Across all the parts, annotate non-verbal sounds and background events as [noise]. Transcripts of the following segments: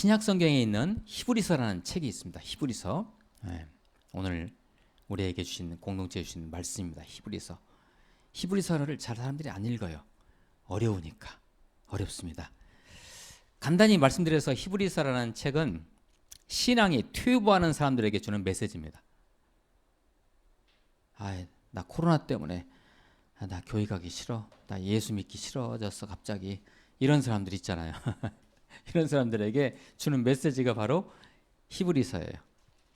신약 성경에 있는 히브리서라는 책이 있습니다. 히브리서. 예, 오늘 우리에게 주신 공동체에 주신 말씀입니다. 히브리서. 히브리서를 잘 사람들이 안 읽어요. 어려우니까. 어렵습니다. 간단히 말씀드려서 히브리서라는 책은 신앙이 퇴보하는 사람들에게 주는 메시지입니다. 아, 나 코로나 때문에 아, 나 교회 가기 싫어. 나 예수 믿기 싫어졌어 갑자기. 이런 사람들 있잖아요. [laughs] [laughs] 이런 사람들에게 주는 메시지가 바로 히브리서예요.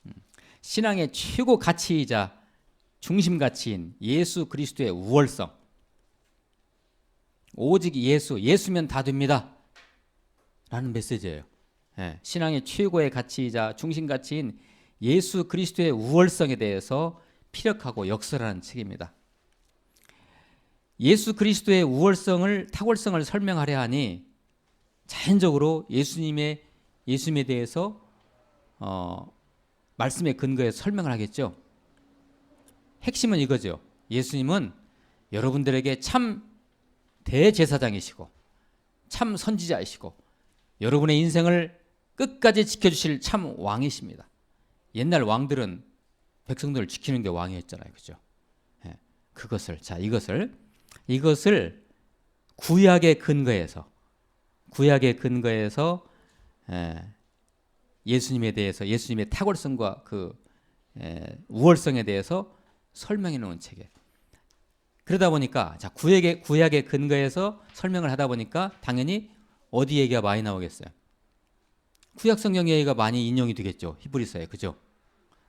음. 신앙의 최고 가치이자 중심 가치인 예수 그리스도의 우월성. 오직 예수, 예수면 다 됩니다. 라는 메시지예요. 예, 신앙의 최고의 가치이자 중심 가치인 예수 그리스도의 우월성에 대해서 피력하고 역설하는 책입니다. 예수 그리스도의 우월성을 탁월성을 설명하려 하니 자연적으로 예수님의 예수님에 대해서 어, 말씀의 근거에 설명을 하겠죠. 핵심은 이거죠. 예수님은 여러분들에게 참 대제사장이시고 참 선지자이시고 여러분의 인생을 끝까지 지켜주실 참 왕이십니다. 옛날 왕들은 백성들을 지키는 게 왕이었잖아요, 그죠? 예, 그것을 자 이것을 이것을 구약의 근거에서 구약의 근거에서 예, 예수님에 대해서 예수님의 탁월성과 그 예, 우월성에 대해서 설명해 놓은 책이에요. 그러다 보니까 자 구약의 구약의 근거에서 설명을 하다 보니까 당연히 어디 얘기가 많이 나오겠어요. 구약 성경 얘기가 많이 인용이 되겠죠. 히브리서에 그죠?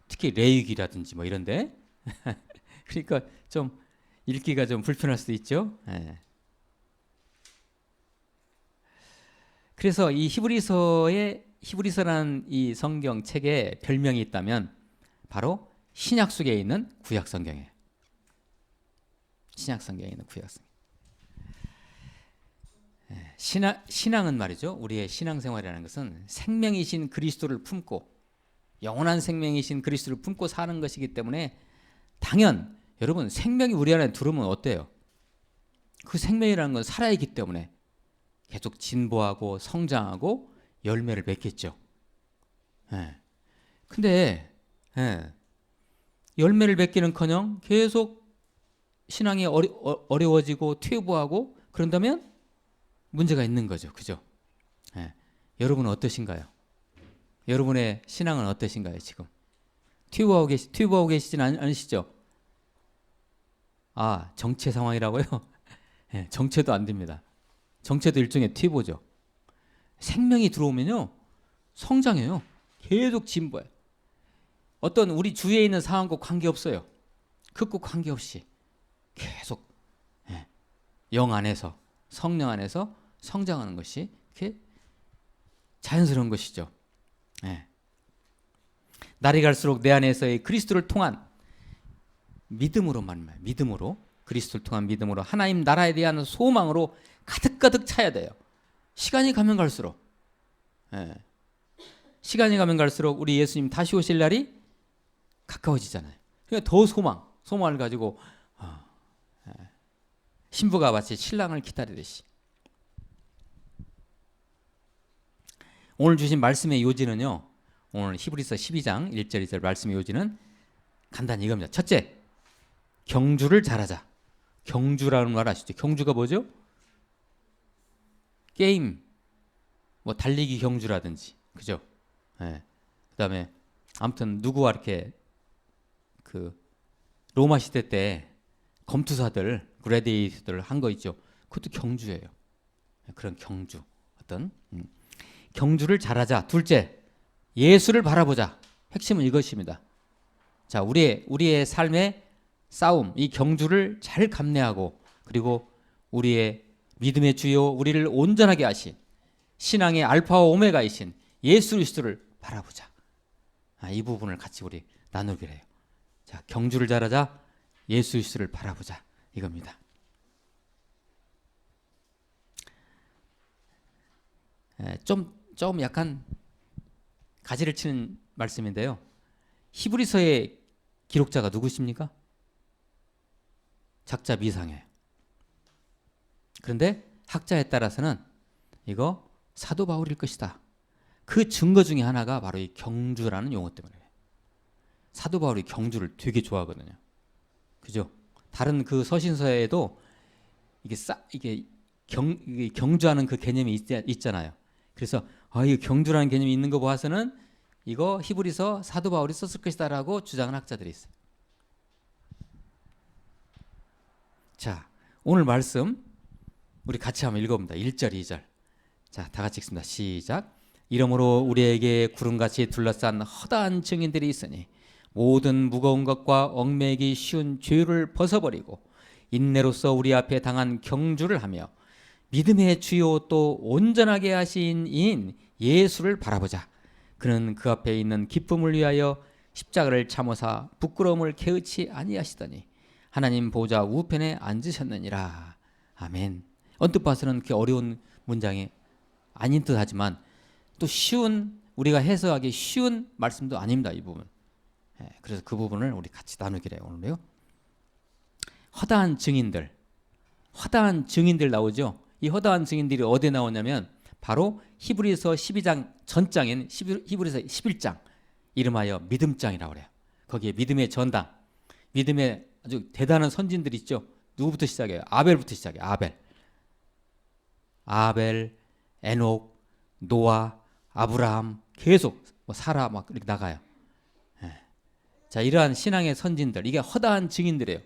특히 레위기라든지 뭐 이런데 [laughs] 그러니까 좀 읽기가 좀 불편할 수도 있죠. 예. 그래서 이 히브리서의 히브리서라는 이 성경 책에 별명이 있다면 바로 신약 속에 있는 구약 성경이에요. 신약 성경에 있는 구약 성경. 예, 신앙, 신앙은 말이죠. 우리의 신앙생활이라는 것은 생명이신 그리스도를 품고 영원한 생명이신 그리스도를 품고 사는 것이기 때문에 당연 여러분 생명이 우리 안에 들어오면 어때요? 그 생명이라는 건 살아있기 때문에 계속 진보하고 성장하고 열매를 맺겠죠. 예. 근데 예. 열매를 맺기는커녕 계속 신앙이 어려, 어려워지고 퇴보하고 그런다면 문제가 있는 거죠. 그죠? 예. 여러분은 어떠신가요? 여러분의 신앙은 어떠신가요, 지금? 튜브하고 계시, 튜브하고 계시진 않, 않으시죠? 아, 정체 상황이라고요? [laughs] 예, 정체도 안 됩니다. 정체도 일종의 튜브죠. 생명이 들어오면요, 성장해요. 계속 진보해. 어떤 우리 주위에 있는 상황과 관계없어요. 그것 관계없이 계속 예, 영 안에서 성령 안에서 성장하는 것이 이렇게 자연스러운 것이죠. 네. 날이 갈수록 내 안에서의 그리스도를 통한 믿음으로만 믿음으로 그리스도를 통한 믿음으로 하나님 나라에 대한 소망으로 가득가득 차야 돼요. 시간이 가면 갈수록 네. 시간이 가면 갈수록 우리 예수님 다시 오실 날이 가까워지잖아요. 그러니까 더 소망, 소망을 가지고 어, 네. 신부가 마치 신랑을 기다리듯이 오늘 주신 말씀의 요지는요. 오늘 히브리서 12장 1절 2절 말씀의 요지는 간단히 이겁니다. 첫째, 경주를 잘하자. 경주라는 말 아시죠? 경주가 뭐죠? 게임, 뭐 달리기 경주라든지, 그죠? 예. 그다음에 아무튼 누구와 이렇게 그 로마 시대 때 검투사들, 그레데이터들 한 거 있죠. 그것도 경주예요. 그런 경주 어떤 음. 경주를 잘하자. 둘째, 예수를 바라보자. 핵심은 이것입니다. 자, 우리의 우리의 삶의 싸움, 이 경주를 잘 감내하고 그리고 우리의 믿음의 주요 우리를 온전하게 하신 신앙의 알파와 오메가이신 예수 그리스도를 바라보자. 아, 이 부분을 같이 우리 나누기로 해요. 자, 경주를 잘하자. 예수 그리스도를 바라보자. 이겁니다. 에, 좀, 좀 약간 가지를 치는 말씀인데요. 히브리서의 기록자가 누구십니까? 작자 미상이에요. 그런데 학자에 따라서는 이거 사도 바울일 것이다. 그 증거 중에 하나가 바로 이 경주라는 용어 때문에. 사도 바울이 경주를 되게 좋아하거든요. 그죠? 다른 그 서신서에도 이게 싸 이게 경 이게 경주하는 그 개념이 있, 있잖아요. 그래서 아, 이 경주라는 개념이 있는 거 봐서는 이거 히브리서 사도 바울이 썼을 것이다라고 주장하는 학자들이 있어요. 자, 오늘 말씀 우리 같이 한번 읽어봅니다. 1절, 2절. 자, 다 같이 읽습니다. 시작. 이러므로 우리에게 구름같이 둘러싼 허다한 증인들이 있으니 모든 무거운 것과 얽매기 쉬운 죄를 벗어버리고 인내로서 우리 앞에 당한 경주를 하며 믿음의 주요 또 온전하게 하신 이인 예수를 바라보자. 그는 그 앞에 있는 기쁨을 위하여 십자가를 참으사 부끄러움을 개의치 아니하시더니 하나님 보좌 우편에 앉으셨느니라. 아멘. 언뜻 봐서는 그렇게 어려운 문장이 아닌 듯 하지만 또 쉬운 우리가 해석하기 쉬운 말씀도 아닙니다. 이 부분. 예, 그래서 그 부분을 우리 같이 나누기로 해요. 오늘요. 허다한 증인들. 허다한 증인들 나오죠. 이 허다한 증인들이 어디에 나오냐면 바로 히브리서 12장 전장인 히브리서 11장 이름하여 믿음장이라고 그래요. 거기에 믿음의 전당, 믿음의 아주 대단한 선진들 있죠. 누구부터 시작해요? 아벨부터 시작해요. 아벨. 아벨, 에녹, 노아, 아브라함 계속 뭐 사라 막 이렇게 나가요. 예. 자 이러한 신앙의 선진들 이게 허다한 증인들이에요.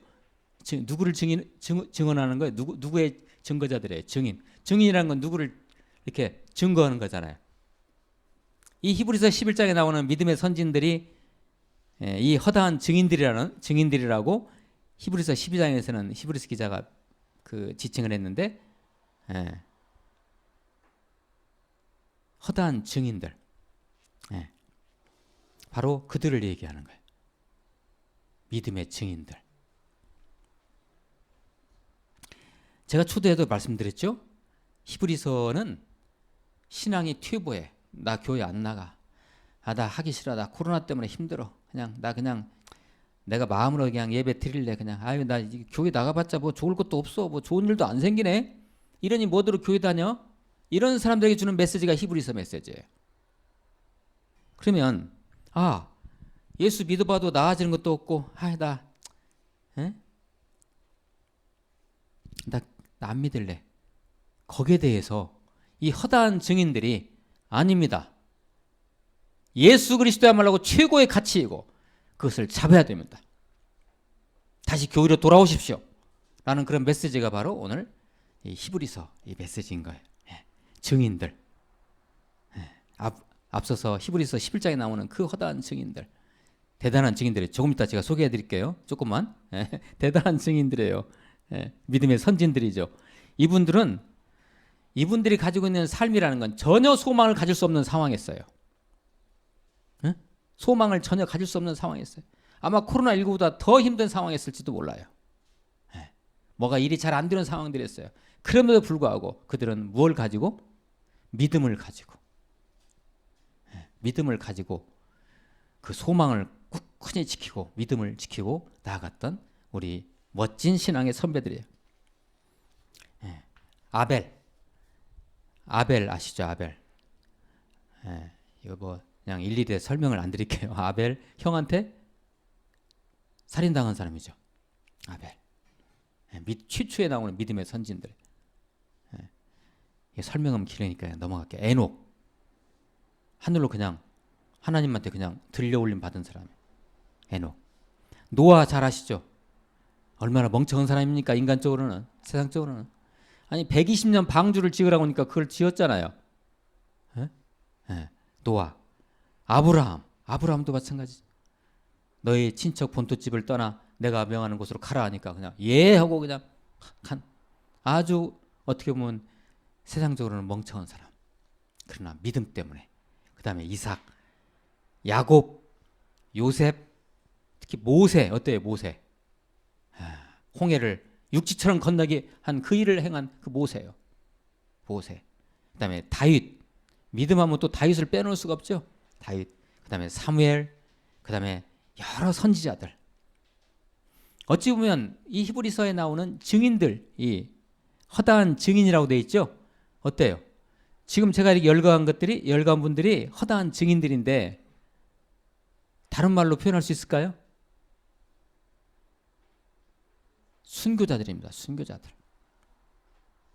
증, 누구를 증인 증, 증언하는 거예요? 누구 누구의 증거자들이에요? 증인. 증인이라는 건 누구를 이렇게 증거하는 거잖아요. 이 히브리서 11장에 나오는 믿음의 선진들이 예, 이 허다한 증인들이라는 증인들이라고 히브리서 12장에서는 히브리서 기자가 그 지칭을 했는데 예. 허다한 증인들 예. 바로 그들을 얘기하는 거예요. 믿음의 증인들. 제가 초대에도 말씀드렸죠. 히브리서는 신앙이 튜브에 나 교회 안 나가. 아 나 하기 싫어. 나 코로나 때문에 힘들어. 그냥 나 그냥 내가 마음으로 그냥 예배 드릴래 그냥 아유 나 교회 나가봤자 뭐 좋을 것도 없어 뭐 좋은 일도 안 생기네 이러니 뭐들어 교회 다녀 이런 사람들에게 주는 메시지가 히브리서 메시지예요 그러면 아 예수 믿어봐도 나아지는 것도 없고 아나 나안 믿을래 거기에 대해서 이 허다한 증인들이 아닙니다 예수 그리스도야말로 최고의 가치이고 그것을 잡아야 됩니다. 다시 교회로 돌아오십시오. 라는 그런 메시지가 바로 오늘 이 히브리서 이 메시지인 거예요. 예. 증인들. 예. 앞, 앞서서 히브리서 11장에 나오는 그 허다한 증인들. 대단한 증인들이 조금 이따 제가 소개해 드릴게요. 조금만. 예. [laughs] 대단한 증인들이에요. 예. 믿음의 선진들이죠. 이분들은 이분들이 가지고 있는 삶이라는 건 전혀 소망을 가질 수 없는 상황이었어요. 소망을 전혀 가질 수 없는 상황이었어요. 아마 코로나19보다 더 힘든 상황이었을지도 몰라요. 네. 뭐가 일이 잘 안 되는 상황들이었어요. 그럼에도 불구하고 그들은 무엇을 가지고? 믿음을 가지고. 네. 믿음을 가지고 그 소망을 굳건히 지키고 믿음을 지키고 나아갔던 우리 멋진 신앙의 선배들이에요. 네. 아벨. 아벨 아시죠? 아벨. 이거 뭐 그냥 일일이 설명을 안 드릴게요. [laughs] 아벨 형한테 살인당한 사람이죠. 아벨. 밑 최초에 나오는 믿음의 선진들. 예. 설명하면 길으니까 넘어갈게요. 에녹. 하늘로 그냥 하나님한테 그냥 들려올림 받은 사람. 에녹. 노아 잘 아시죠? 얼마나 멍청한 사람입니까? 인간적으로는 세상적으로는 아니 120년 방주를 지으라고 하니까 그걸 지었잖아요. 예? 예. 노아 아브라함, 아브라함도 마찬가지. 너희 친척 본토집을 떠나 내가 명하는 곳으로 가라 하니까 그냥 예 하고 그냥 간 아주 어떻게 보면 세상적으로는 멍청한 사람. 그러나 믿음 때문에 그 다음에 이삭, 야곱, 요셉, 특히 모세 어때요 모세? 홍해를 육지처럼 건너게 한 그 일을 행한 그 모세요. 모세. 그 다음에 다윗. 믿음하면 또 다윗을 빼놓을 수가 없죠. 다윗, 그 다음에 사무엘, 그 다음에 여러 선지자들. 어찌 보면 이 히브리서에 나오는 증인들, 이 허다한 증인이라고 돼 있죠. 어때요? 지금 제가 이렇게 열거한 것들이 열거한 분들이 허다한 증인들인데 다른 말로 표현할 수 있을까요? 순교자들입니다. 순교자들.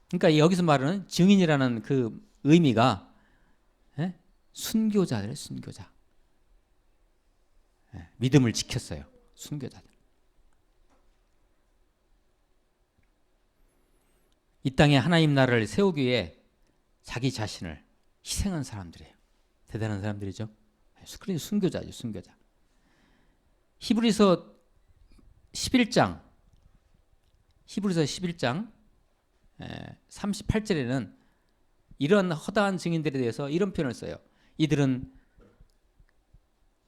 그러니까 여기서 말하는 증인이라는 그 의미가 예? 순교자들의 순교자. 예, 믿음을 지켰어요. 순교자들. 이 땅에 하나님 나라를 세우기 위해 자기 자신을 희생한 사람들이에요. 대단한 사람들이죠. 그런 순교자죠, 순교자. 히브리서 11장 히브리서 11장 38절에는 이런 허다한 증인들에 대해서 이런 표현을 써요. 이들은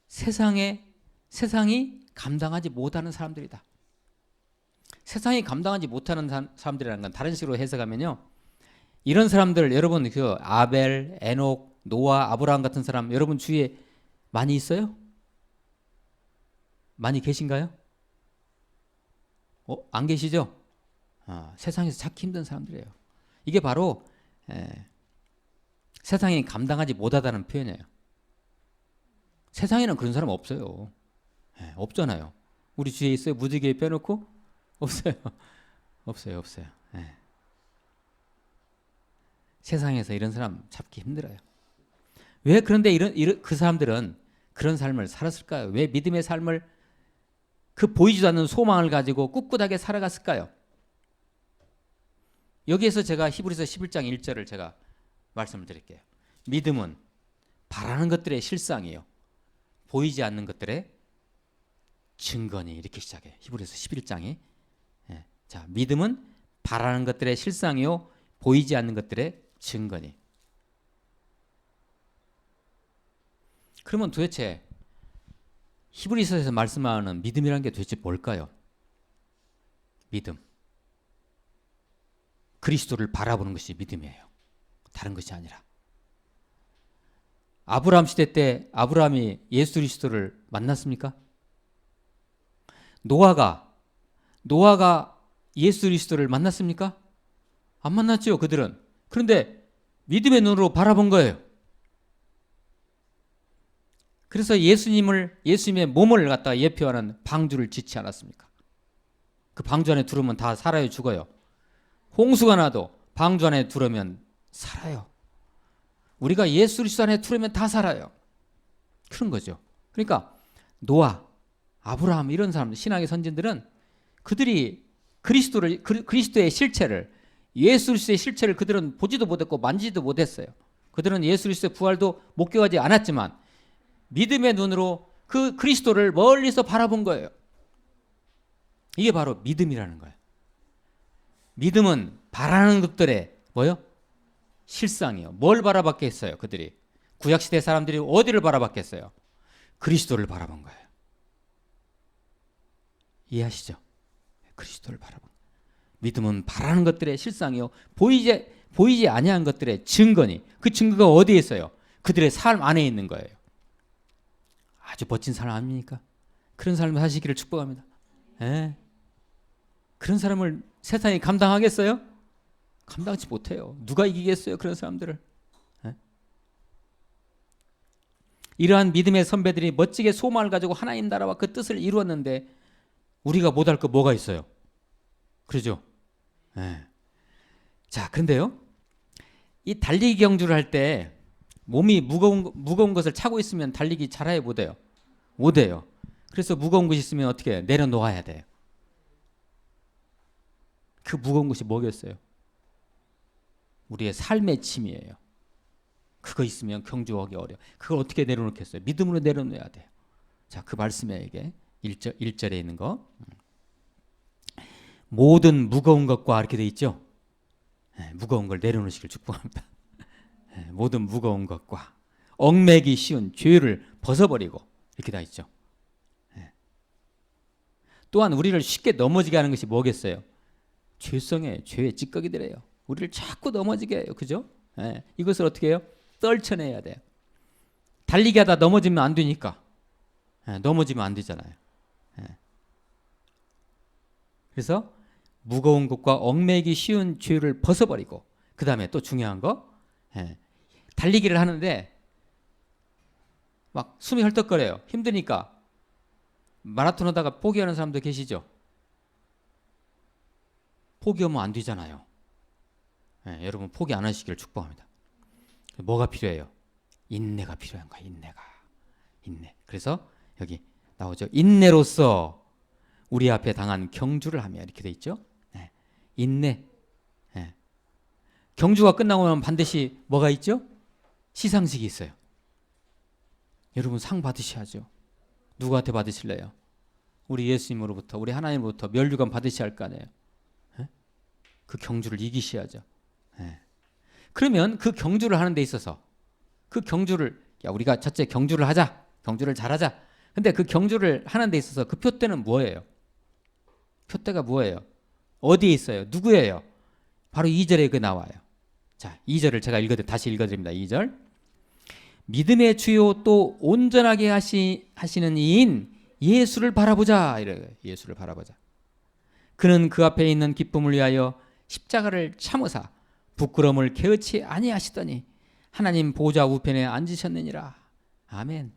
세상에 세상이 감당하지 못하는 사람들이다. 세상이 감당하지 못하는 사람들이라는 건 다른 식으로 해석하면요. 이런 사람들 여러분 그 아벨, 에녹, 노아, 아브라함 같은 사람 여러분 주위에 많이 있어요? 많이 계신가요? 어, 안 계시죠? 아, 세상에서 찾기 힘든 사람들이에요. 이게 바로 에, 세상이 감당하지 못하다는 표현이에요. 세상에는 그런 사람 없어요. 에, 없잖아요. 우리 주위에 있어요. 무지개 빼놓고 없어요. [laughs] 없어요. 없어요. 에. 세상에서 이런 사람 잡기 힘들어요. 왜 그런데 이런, 이런 그 사람들은 그런 삶을 살았을까요? 왜 믿음의 삶을 그 보이지도 않는 소망을 가지고 꿋꿋하게 살아갔을까요? 여기에서 제가 히브리서 11장 1절을 제가 말씀을 드릴게요. 믿음은 바라는 것들의 실상이요. 보이지 않는 것들의 증거니 이렇게 시작해요. 히브리서 11장이. 예. 자, 믿음은 바라는 것들의 실상이요. 보이지 않는 것들의 증거니. 그러면 도대체 히브리서에서 말씀하는 믿음이라는 게 도대체 뭘까요? 믿음. 그리스도를 바라보는 것이 믿음이에요. 다른 것이 아니라. 아브라함 시대 때 아브라함이 예수 그리스도를 만났습니까? 노아가 노아가 예수 그리스도를 만났습니까? 안 만났죠, 그들은. 그런데 믿음의 눈으로 바라본 거예요. 그래서 예수님을 예수님의 몸을 갖다 예표하는 방주를 짓지 않았습니까? 그 방주 안에 들어오면 다 살아요, 죽어요. 홍수가 나도 방주 안에 들어오면 살아요. 우리가 예수 그리스도 안에 들어오면 다 살아요. 그런 거죠. 그러니까 노아, 아브라함 이런 사람들 신앙의 선진들은 그들이 그리스도를 그리스도의 실체를 예수 그리스도의 실체를 그들은 보지도 못했고 만지지도 못했어요. 그들은 예수 그리스도의 부활도 목격하지 않았지만 믿음의 눈으로 그 그리스도를 멀리서 바라본 거예요. 이게 바로 믿음이라는 거예요. 믿음은 바라는 것들의 뭐요? 실상이요. 뭘 바라봤겠어요, 그들이? 구약시대 사람들이 어디를 바라봤겠어요? 그리스도를 바라본 거예요. 이해하시죠? 그리스도를 바라본 믿음은 바라는 것들의 실상이요. 보이지, 보이지 아니한 것들의 증거니. 그 증거가 어디에 있어요? 그들의 삶 안에 있는 거예요. 아주 멋진 사람 아닙니까? 그런 삶을 사시기를 축복합니다. 예. 그런 사람을 세상이 감당하겠어요? 감당하지 못해요. 누가 이기겠어요? 그런 사람들을. 예? 이러한 믿음의 선배들이 멋지게 소망을 가지고 하나님 나라와 그 뜻을 이루었는데 우리가 못할 거 뭐가 있어요? 그러죠? 예. 자, 그런데요. 이 달리기 경주를 할 때 몸이 무거운 무거운 것을 차고 있으면 달리기 잘해 못해요. 못해요. 그래서 무거운 것이 있으면 어떻게 내려놓아야 돼요. 그 무거운 것이 뭐겠어요? 우리의 삶의 침이에요. 그거 있으면 경주하기 어려. 그걸 어떻게 내려놓겠어요? 믿음으로 내려놓아야 돼요. 자, 그 말씀에 이게 1절 1절에 있는 거. 모든 무거운 것과 이렇게 돼 있죠. 네, 무거운 걸 내려놓으시길 축복합니다. [laughs] 예, 모든 무거운 것과 얽매기 쉬운 죄를 벗어버리고 이렇게 다 있죠. 예. 또한 우리를 쉽게 넘어지게 하는 것이 뭐겠어요? 죄성에 죄의 찌꺼기들이에요. 우리를 자꾸 넘어지게 해요. 그죠? 예. 이것을 어떻게 해요? 떨쳐내야 돼요. 달리기 하다 넘어지면 안 되니까. 넘어지면 안 되잖아요. 그래서 무거운 것과 얽매기 쉬운 죄를 벗어버리고 그 다음에 또 중요한 거 달리기를 하는데 막 숨이 헐떡거려요. 힘드니까 마라톤 하다가 포기하는 사람도 계시죠. 포기하면 안 되잖아요. 예, 여러분 포기 안 하시기를 축복합니다. 뭐가 필요해요? 인내가 필요한 거야. 인내가. 인내. 그래서 여기 나오죠. 인내로서 우리 앞에 당한 경주를 하며 이렇게 돼 있죠. 예, 인내. 예. 경주가 끝나고 나면 반드시 뭐가 있죠? 시상식이 있어요. 여러분 상 받으셔야죠. 누구한테 받으실래요? 우리 예수님으로부터, 우리 하나님으로부터 멸류관 받으셔야 할 거 아니에요. 예? 그 경주를 이기셔야죠. 예. 그러면 그 경주를 하는 데 있어서 그 경주를 야 우리가 첫째 경주를 하자. 경주를 잘하자. 근데 그 경주를 하는 데 있어서 그 표대는 뭐예요? 표대가 뭐예요? 어디에 있어요? 누구예요? 바로 2절에 그 나와요. 자, 2절을 제가 읽어 다시 읽어 드립니다. 2절. 믿음의 주요 또 온전하게 하시, 하시는 이인 예수를 바라보자. 이래 예수를 바라보자. 그는 그 앞에 있는 기쁨을 위하여 십자가를 참으사 부끄러움을 개의치 아니하시더니 하나님 보좌 우편에 앉으셨느니라. 아멘.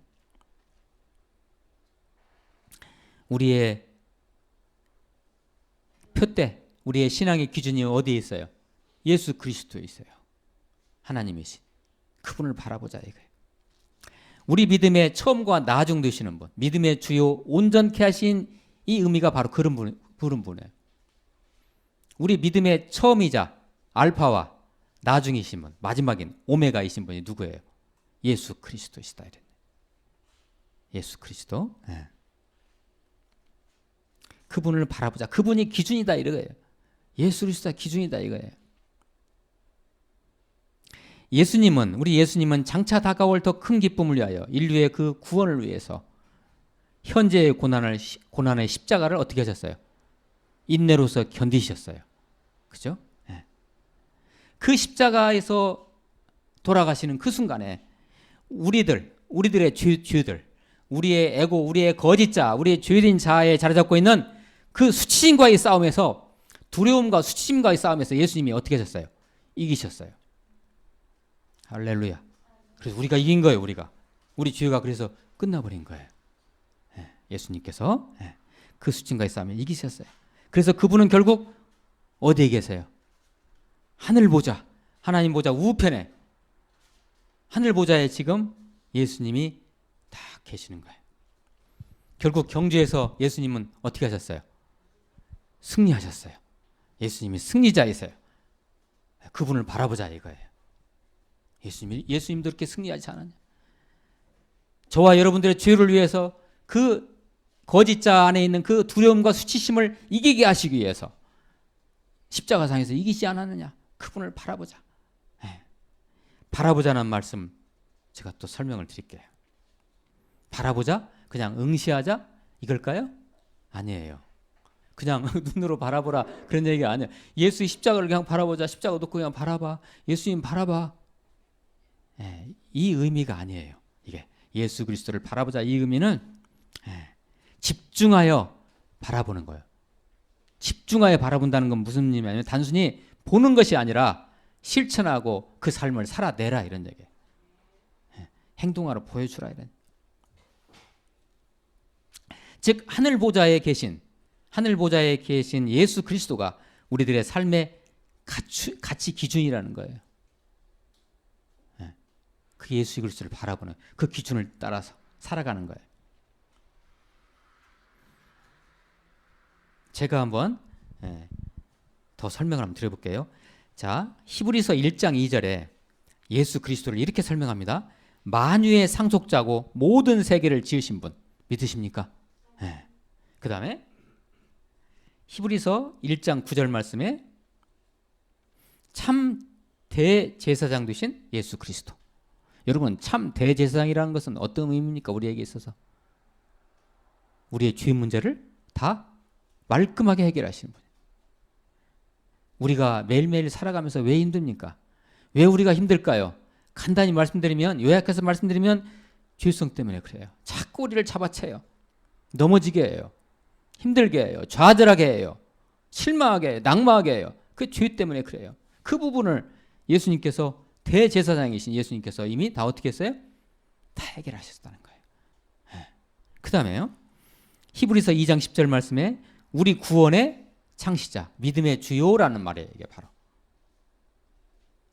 우리의 표대, 우리의 신앙의 기준이 어디에 있어요? 예수 그리스도에 있어요. 하나님이신 그분을 바라보자 이거예요. 우리 믿음의 처음과 나중 되시는 분, 믿음의 주요 온전케 하신 이 의미가 바로 그런 분, 그런 분이에요. 우리 믿음의 처음이자 알파와 나중이신 분, 마지막인 오메가이신 분이 누구예요? 예수 그리스도시다 이랬네. 예수 그리스도. 네. 그분을 바라보자. 그분이 기준이다 이거예요. 예수 그리스도가 기준이다 이거예요. 예수님은 우리 예수님은 장차 다가올 더 큰 기쁨을 위하여 인류의 그 구원을 위해서 현재의 고난을 고난의 십자가를 어떻게 하셨어요? 인내로서 견디셨어요. 그죠? 네. 그 십자가에서 돌아가시는 그 순간에 우리들, 우리들의 죄, 죄들, 우리의 에고, 우리의 거짓자, 우리의 죄인 자아에 자리 잡고 있는 그 수치심과의 싸움에서 두려움과 수치심과의 싸움에서 예수님이 어떻게 하셨어요? 이기셨어요. 할렐루야. 그래서 우리가 이긴 거예요, 우리가. 우리 죄가 그래서 끝나버린 거예요. 예, 수님께서 예, 그 수치과의 싸움에 이기셨어요. 그래서 그분은 결국 어디에 계세요? 하늘 보자, 하나님 보자 우편에 하늘 보자에 지금 예수님이 다 계시는 거예요. 결국 경주에서 예수님은 어떻게 하셨어요? 승리하셨어요. 예수님이 승리자이세요. 그분을 바라보자 이거예요. 예수님이 예수님도 이렇게 승리하지 않았냐? 저와 여러분들의 죄를 위해서 그 거짓자 안에 있는 그 두려움과 수치심을 이기게 하시기 위해서 십자가상에서 이기지 않았느냐? 그분을 바라보자. 네. 바라보자는 말씀 제가 또 설명을 드릴게요. 바라보자? 그냥 응시하자? 이걸까요? 아니에요. 그냥 [laughs] 눈으로 바라보라 그런 얘기가 아니에요. 예수의 십자가를 그냥 바라보자. 십자가 놓고 그냥 바라봐. 예수님 바라봐. 네, 이 의미가 아니에요. 이게 예수 그리스도를 바라보자 이 의미는 네, 집중하여 바라보는 거예요. 집중하여 바라본다는 건 무슨 의미냐면 단순히 보는 것이 아니라 실천하고 그 삶을 살아내라 이런 얘기예요. 행동하러 보여주라 이런. 즉 하늘 보좌에 계신 하늘 보좌에 계신 예수 그리스도가 우리들의 삶의 가치, 기준이라는 거예요. 그 예수 그리스도를 바라보는 그 기준을 따라서 살아가는 거예요. 제가 한번 더 설명을 한번 드려볼게요. 자, 히브리서 1장 2절에 예수 그리스도를 이렇게 설명합니다. 만유의 상속자고 모든 세계를 지으신 분 믿으십니까? 네. 그 다음에 히브리서 1장 9절 말씀에 참 대제사장 되신 예수 그리스도. 여러분 참 대제사장이라는 것은 어떤 의미입니까? 우리에게 있어서 우리의 죄 문제를 다 말끔하게 해결하시는 분. 우리가 매일매일 살아가면서 왜 힘듭니까? 왜 우리가 힘들까요? 간단히 말씀드리면 요약해서 말씀드리면 죄성 때문에 그래요. 자꾸 우리를 잡아채요. 넘어지게 해요. 힘들게 해요. 좌절하게 해요. 실망하게 해요. 낙마하게 해요. 그 죄 때문에 그래요. 그 부분을 예수님께서 대제사장이신 예수님께서 이미 다 어떻게 했어요? 다 해결하셨다는 거예요. 그 다음에요. 히브리서 2장 10절 말씀에 우리 구원의 창시자, 믿음의 주요라는 말이에요. 이게 바로.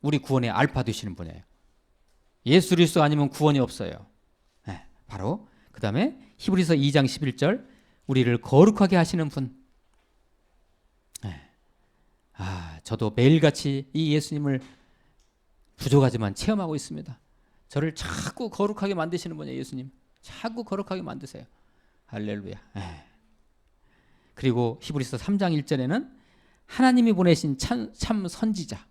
우리 구원의 알파 되시는 분이에요. 예수 그리스도 아니면 구원이 없어요. 네, 바로 그 다음에 히브리서 2장 11절 우리를 거룩하게 하시는 분. 네. 아, 저도 매일같이 이 예수님을 부족하지만 체험하고 있습니다. 저를 자꾸 거룩하게 만드시는 분이에요, 예수님. 자꾸 거룩하게 만드세요. 할렐루야. 에. 그리고 히브리서 3장 1절에는 하나님이 보내신 참, 참 선지자.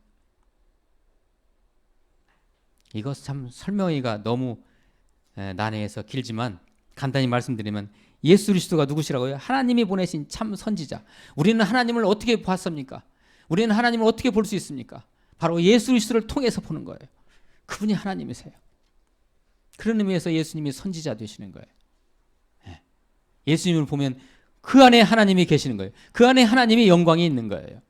이것 참 설명하기가 너무 에, 난해해서 길지만 간단히 말씀드리면 예수 그리스도가 누구시라고요? 하나님이 보내신 참 선지자. 우리는 하나님을 어떻게 봤습니까? 우리는 하나님을 어떻게 볼 수 있습니까? 바로 예수 그리스도를 통해서 보는 거예요. 그분이 하나님이세요. 그런 의미에서 예수님이 선지자 되시는 거예요. 예. 예수님을 보면 그 안에 하나님이 계시는 거예요. 그 안에 하나님의 영광이 있는 거예요.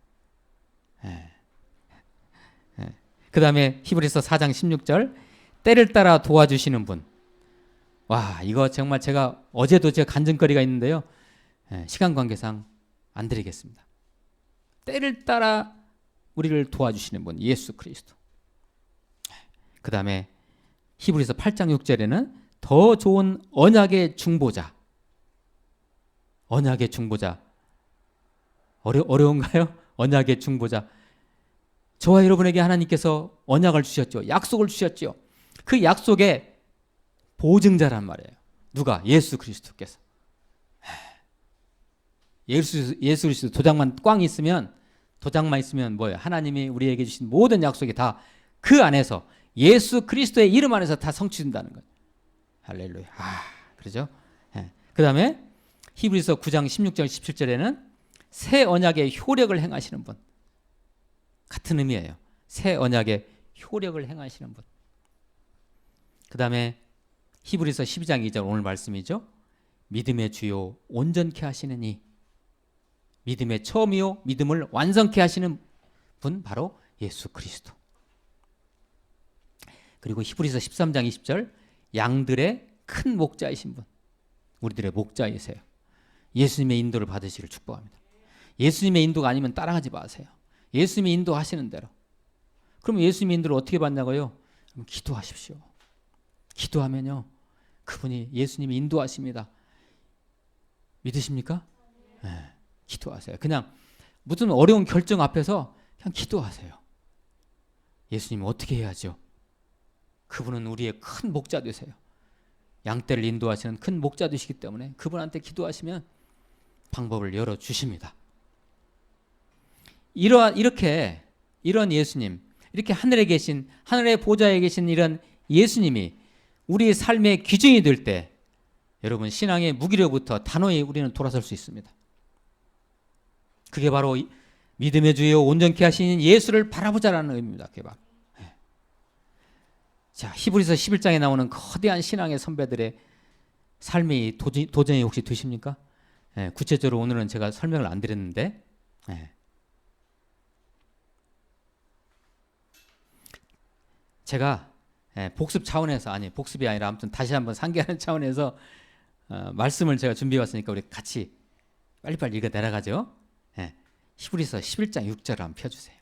그 다음에 히브리서 4장 16절 때를 따라 도와주시는 분. 와 이거 정말 제가 어제도 제가 간증거리가 있는데요. 예, 시간 관계상 안 드리겠습니다. 때를 따라 우리를 도와주시는 분 예수 그리스도. 그 다음에 히브리서 8장 6절에는 더 좋은 언약의 중보자. 언약의 중보자. 어려, 어려운가요? [laughs] 언약의 중보자. 저와 여러분에게 하나님께서 언약을 주셨죠. 약속을 주셨죠. 그 약속의 보증자란 말이에요. 누가? 예수 그리스도께서. 예수, 예수 그리스도 도장만 꽝 있으면 도장만 있으면 뭐예요? 하나님이 우리에게 주신 모든 약속이 다 그 안에서 예수 그리스도의 이름 안에서 다 성취된다는 거예요. 할렐루야. 아, 그러죠? 예. 그 다음에 히브리서 9장 16절 17절에는 새 언약의 효력을 행하시는 분. 같은 의미예요. 새 언약의 효력을 행하시는 분. 그 다음에 히브리서 12장 2절 오늘 말씀이죠. 믿음의 주요 온전케 하시는 이 믿음의 처음이요 믿음을 완성케 하시는 분 바로 예수 그리스도. 그리고 히브리서 13장 20절 양들의 큰 목자이신 분. 우리들의 목자이세요. 예수님의 인도를 받으시를 축복합니다. 예수님의 인도가 아니면 따라가지 마세요. 예수님이 인도하시는 대로. 그럼 예수님의 인도를 어떻게 받냐고요? 기도하십시오. 기도하면요. 그분이 예수님이 인도하십니다. 믿으십니까? 네, 기도하세요. 그냥 무슨 어려운 결정 앞에서 그냥 기도하세요. 예수님 어떻게 해야죠? 그분은 우리의 큰 목자 되세요. 양떼를 인도하시는 큰 목자 되시기 때문에 그분한테 기도하시면 방법을 열어 주십니다. 이러한 이렇게 이런 예수님, 이렇게 하늘에 계신 하늘의 보좌에 계신 이런 예수님이 우리의 삶의 기준이 될 때 여러분 신앙의 무기로부터 단호히 우리는 돌아설 수 있습니다. 그게 바로 믿음의 주요 온전케 하시는 예수를 바라보자라는 의미입니다. 그게 바로. 예. 자, 히브리서 11장에 나오는 거대한 신앙의 선배들의 삶이 도전, 도전이 혹시 되십니까? 예, 구체적으로 오늘은 제가 설명을 안 드렸는데 예. 제가 예, 복습 차원에서 아니 복습이 아니라 아무튼 다시 한번 상기하는 [laughs] 차원에서 어, 말씀을 제가 준비해 왔으니까 우리 같이 빨리빨리 읽어 내려가죠. 예, 히브리서 11장 6절을 한번 펴주세요.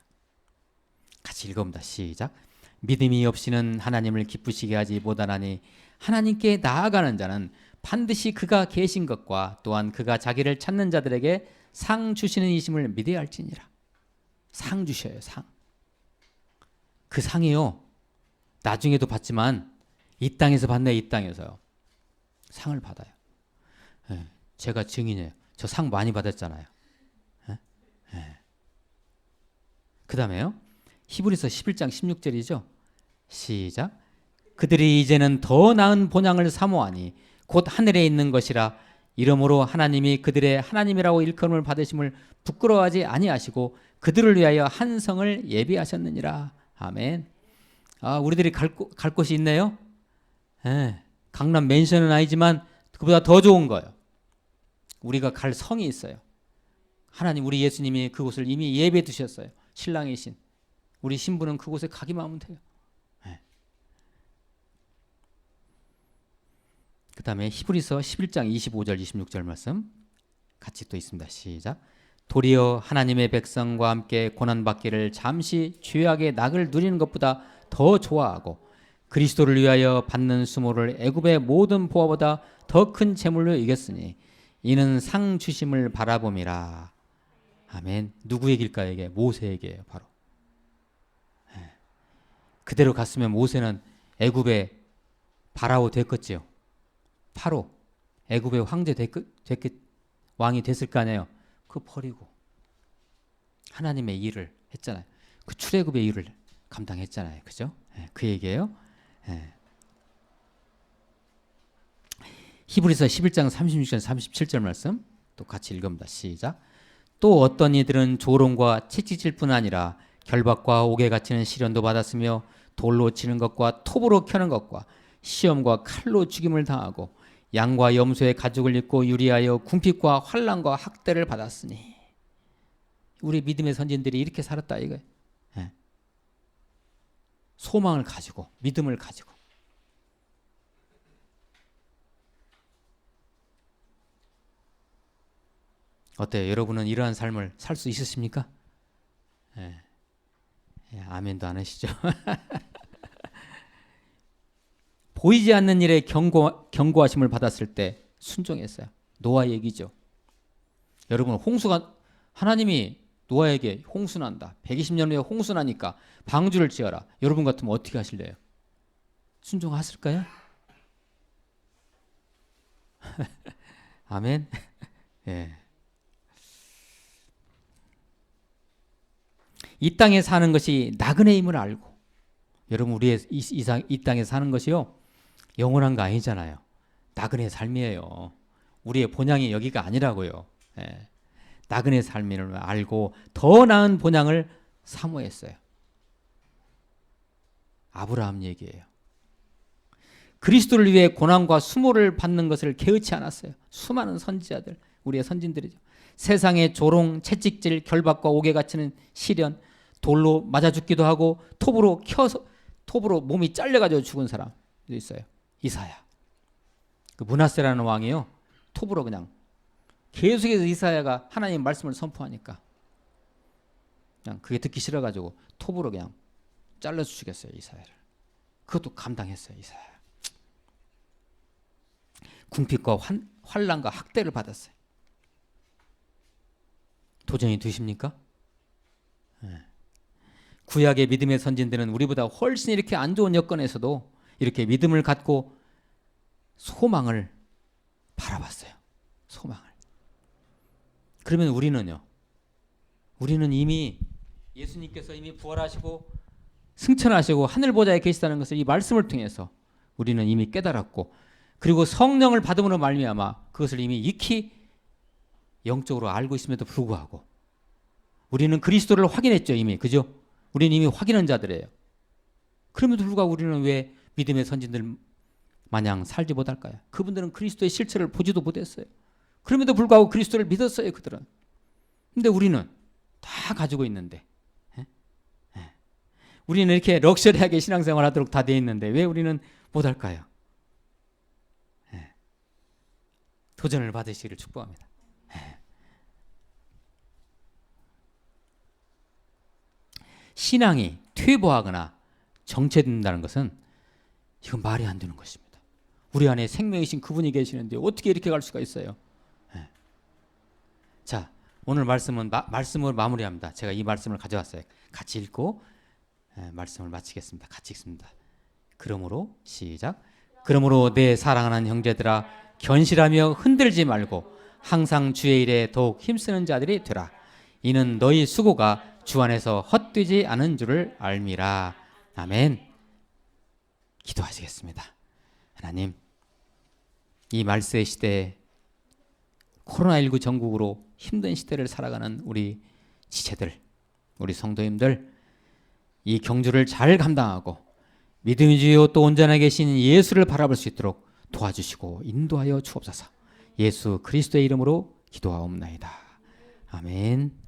같이 읽어봅니다. 시작. 믿음이 없이는 하나님을 기쁘시게 하지 못하나니 하나님께 나아가는 자는 반드시 그가 계신 것과 또한 그가 자기를 찾는 자들에게 상 주시는 이심을 믿어야 할지니라. 상 주셔요. 상. 그 상이요. 나중에도 받지만 이 땅에서 받네 이 땅에서요. 상을 받아요. 네, 제가 증인이에요. 저 상 많이 받았잖아요. 네? 네. 그 다음에요. 히브리서 11장 16절이죠. 시작. 그들이 이제는 더 나은 본향을 사모하니 곧 하늘에 있는 것이라 이러므로 하나님이 그들의 하나님이라고 일컬음을 받으심을 부끄러워하지 아니하시고 그들을 위하여 한 성을 예비하셨느니라. 아멘. 아, 우리들이 갈, 곳, 갈 곳이 있네요? 예, 강남 맨션은 아니지만 그보다 더 좋은 거예요. 우리가 갈 성이 있어요. 하나님 우리 예수님이 그곳을 이미 예배 두셨어요. 신랑이신 우리 신부는 그곳에 가기만 하면 돼요. 예. 네. 그 다음에 히브리서 11장 25절 26절 말씀 같이 또 있습니다. 시작. 도리어 하나님의 백성과 함께 고난받기를 잠시 죄악의 낙을 누리는 것보다 더 좋아하고 그리스도를 위하여 받는 수모를 애굽의 모든 보화보다 더 큰 재물로 이겼으니 이는 상 주심을 바라봄이라. 아멘. 누구 얘기일까요? 이게 모세 얘기예요, 바로. 예. 그대로 갔으면 모세는 애굽의 바라오 됐겠지요. 파로 애굽의 황제 됐겠, 됐겠 왕이 됐을 거 아니에요. 그 버리고 하나님의 일을 했잖아요. 그 출애굽의 일을 감당했잖아요. 그죠? 예, 그 얘기예요. 예. 히브리서 11장 36절 37절 말씀 또 같이 읽읍니다. 시작. 또 어떤 이들은 조롱과 채찍질 뿐 아니라 결박과 옥에 갇히는 시련도 받았으며 돌로 치는 것과 톱으로 켜는 것과 시험과 칼로 죽임을 당하고 양과 염소의 가죽을 입고 유리하여 궁핍과 환란과 학대를 받았으니 우리 믿음의 선진들이 이렇게 살았다 이거예요. 예. 소망을 가지고 믿음을 가지고 어때요? 여러분은 이러한 삶을 살 수 있으십니까? 예. 예, 아멘도 안 하시죠? [laughs] 보이지 않는 일에 경고, 경고하심을 받았을 때 순종했어요. 노아 얘기죠. 여러분 홍수가 하나님이 노아에게 홍수 난다. 120년 후에 홍수 나니까 방주를 지어라. 여러분 같으면 어떻게 하실래요? 순종하실까요? [laughs] 아멘. [laughs] 예. 이 땅에 사는 것이 나그네 임을 알고 여러분 우리의 이, 이, 이 땅에 사는 것이요 영원한 거 아니잖아요. 나그네 삶이에요. 우리의 본향이 여기가 아니라고요. 예. 나그네 삶을 알고 더 나은 본향을 사모했어요. 아브라함 얘기예요. 그리스도를 위해 고난과 수모를 받는 것을 개의치 않았어요. 수많은 선지자들, 우리의 선진들이죠. 세상의 조롱, 채찍질, 결박과 옥에 갇히는 시련, 돌로 맞아 죽기도 하고 톱으로 켜서 톱으로 몸이 잘려가지고 죽은 사람도 있어요. 이사야. 그 문하세라는 왕이요. 톱으로 그냥 계속해서 이사야가 하나님 말씀을 선포하니까 그냥 그게 듣기 싫어가지고 톱으로 그냥 잘라서 죽였어요 이사야를. 그것도 감당했어요 이사야. 궁핍과 환, 환란과 학대를 받았어요. 도전이 되십니까? 네. 구약의 믿음의 선진들은 우리보다 훨씬 이렇게 안 좋은 여건에서도 이렇게 믿음을 갖고 소망을 바라봤어요. 소망을. 그러면 우리는요. 우리는 이미 예수님께서 이미 부활하시고 승천하시고 하늘 보좌에 계시다는 것을 이 말씀을 통해서 우리는 이미 깨달았고 그리고 성령을 받음으로 말미암아 그것을 이미 익히 영적으로 알고 있음에도 불구하고 우리는 그리스도를 확인했죠 이미 그죠? 우리는 이미 확인한 자들이에요. 그럼에도 불구하고 우리는 왜 믿음의 선진들 마냥 살지 못할까요? 그분들은 그리스도의 실체를 보지도 못했어요. 그럼에도 불구하고 그리스도를 믿었어요, 그들은. 근데 우리는 다 가지고 있는데. 에? 에. 우리는 이렇게 럭셔리하게 신앙생활 하도록 다 돼 있는데 왜 우리는 못할까요? 도전을 받으시기를 축복합니다. 신앙이 퇴보하거나 정체된다는 것은 이건 말이 안 되는 것입니다. 우리 안에 생명이신 그분이 계시는데 어떻게 이렇게 갈 수가 있어요? 네. 자, 오늘 말씀은 마, 말씀을 마무리합니다. 제가 이 말씀을 가져왔어요. 같이 읽고 네, 말씀을 마치겠습니다. 같이 읽습니다. 그러므로 시작. 그러므로 내 사랑하는 형제들아 견실하며 흔들지 말고 항상 주의 일에 더욱 힘쓰는 자들이 되라. 이는 너희 수고가 주 안에서 헛되지 않은 줄을 알미라. 아멘. 기도하시겠습니다. 하나님, 이 말세의 시대에 코로나19 전국으로 힘든 시대를 살아가는 우리 지체들, 우리 성도님들, 이 경주를 잘 감당하고 믿음이 주요 또 온전하게 계신 예수를 바라볼 수 있도록 도와주시고 인도하여 주옵소서. 예수 그리스도의 이름으로 기도하옵나이다. 아멘.